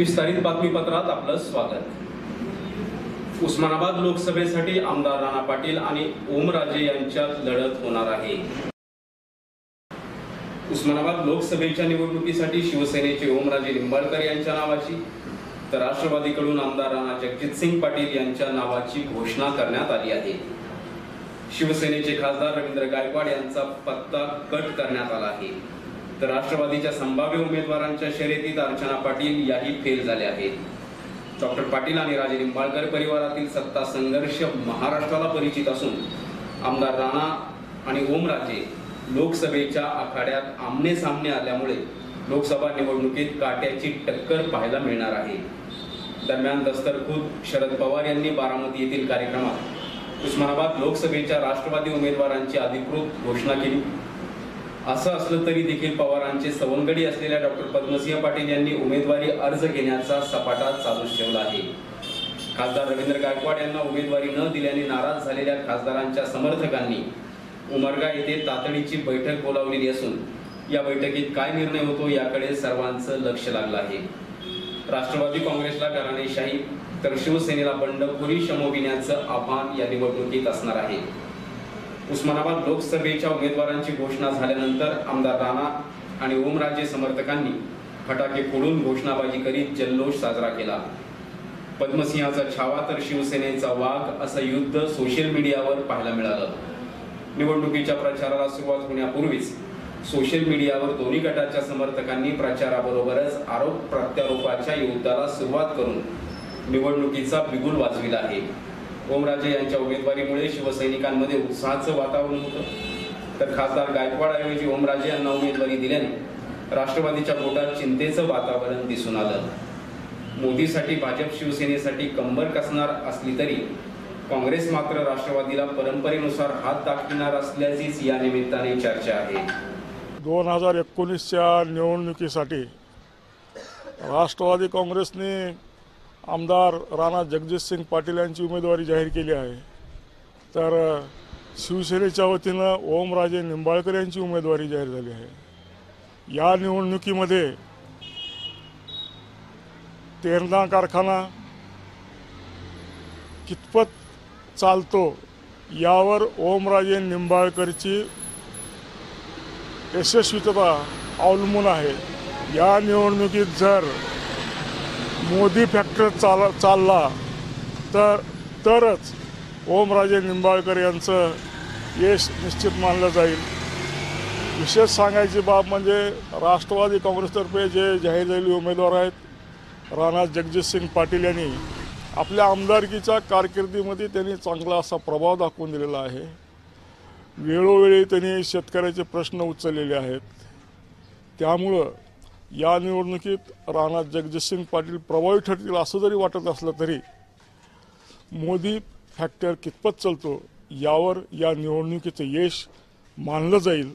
विस्तारित बातमीपत्रात आपलं स्वागत. उस्मानाबाद लोकसभेसाठी आमदार राणा पाटील आणि ओमराजे यांच्यात लढत होणार आहे. उस्मानाबाद लोकसभेच्या निवडणुकीसाठी शिवसेनेचे ओमराजे निंबाळकर यांच्या नावाची तर राष्ट्रवादीकडून आमदार राणा जगजितसिंग पाटील यांच्या नावाची घोषणा करण्यात आली आहे. शिवसेनेचे खासदार रवींद्र गायकवाड यांचा पत्ता कट करण्यात आला आहे. तर राष्ट्रवादीच्या संभाव्य उमेदवारांच्या शर्यतीत अर्चना पाटील याही फेल झाल्या आहेत. डॉक्टर पाटील आणि राजे निंबाळकर परिवारातील सत्ता संघर्ष महाराष्ट्राला परिचित असून आमदार राणा आणि ओमराजे लोकसभेच्या आखाड्यात आमने सामने आल्यामुळे लोकसभा निवडणुकीत काट्याची टक्कर पाहायला मिळणार आहे. दरम्यान दस्तरखुद शरद पवार यांनी बारामती येथील कार्यक्रमात उस्मानाबाद लोकसभेच्या राष्ट्रवादी उमेदवारांची अधिकृत घोषणा केली. असं असलं तरी देखील पवारांचे सवंगडी असलेल्या डॉक्टर पद्मसिंह पाटील यांनी उमेदवारी अर्ज घेण्याचा सपाटा चालूच ठेवला आहे. खासदार रवींद्र गायकवाड यांना उमेदवारी न दिल्याने नाराज झालेल्या खासदारांच्या समर्थकांनी उमरगा येथे तातडीची बैठक बोलावलेली असून या बैठकीत काय निर्णय होतो याकडे सर्वांचं लक्ष लागलं आहे. राष्ट्रवादी काँग्रेसला घराणेशाही तर शिवसेनेला बंडखोरी शमविण्याचं आव्हान या निवडणुकीत असणार आहे. उस्मानाबाद लोकसभेच्या उमेदवारांची घोषणा झाल्यानंतर आमदार राणा आणि ओमराजे समर्थकांनी फटाके फोडून घोषणाबाजी करीत जल्लोष साजरा केला. पद्मसिंहाचा छावा तर शिवसेनेचा वाघ असं युद्ध सोशल मीडियावर पाहायला मिळालं. निवडणुकीच्या प्रचाराला सुरुवात होण्यापूर्वीच सोशल मीडियावर दोन्ही गटाच्या समर्थकांनी प्रचाराबरोबरच आरोप प्रत्यारोपाच्या युद्धाला सुरुवात करून निवडणुकीचा बिगुल वाजविला आहे. ओमराजे यांच्या उमेदवारीमुळे शिवसैनिकांमध्ये उत्साहाचं वातावरण होतं. तर खासदार गायकवाडऐवजी ओमराजे यांना उमेदवारी दिल्याने राष्ट्रवादीच्या पोटात चिंतेचं वातावरण दिसून आलं. मोदीसाठी भाजप शिवसेनेसाठी कंबर कसणार असली तरी काँग्रेस मात्र राष्ट्रवादीला परंपरेनुसार हात दाखविणार असल्याचीच या निमित्ताने चर्चा आहे. दोन हजार एकोणीसच्या निवडणुकीसाठी राष्ट्रवादी काँग्रेसने आमदार राणा जगजितसिंग पाटील यांची उमेदवारी जाहीर केली आहे. तर शिवसेनेच्या वतीनं ओमराजे निंबाळकर यांची उमेदवारी जाहीर झाली आहे. या निवडणुकीमध्ये तेरणा कारखाना कितपत चालतो यावर ओमराजे निंबाळकरची यशस्वीतता अवलंबून आहे. या निवडणुकीत जर मोदी फॅक्टर चाल चालला तर तरच ओमराजे निंबाळकर यांचं यश निश्चित मानलं जाईल. विशेष सांगायची बाब म्हणजे राष्ट्रवादी काँग्रेसतर्फे जे जाहीर झालेले उमेदवार आहेत राणा जगजितसिंग पाटील यांनी आपल्या आमदारकीच्या कारकिर्दीमध्ये त्यांनी चांगला असा प्रभाव दाखवून दिलेला आहे. वेळोवेळी त्यांनी शेतकऱ्याचे प्रश्न उचललेले आहेत. त्यामुळं या निवडणुकीत राणा जगजितसिंग पाटील प्रभावी ठरतील असं जरी वाटत असलं तरी मोदी फॅक्टर कितपत चालतो यावर या निवडणुकीचं यश मानलं जाईल.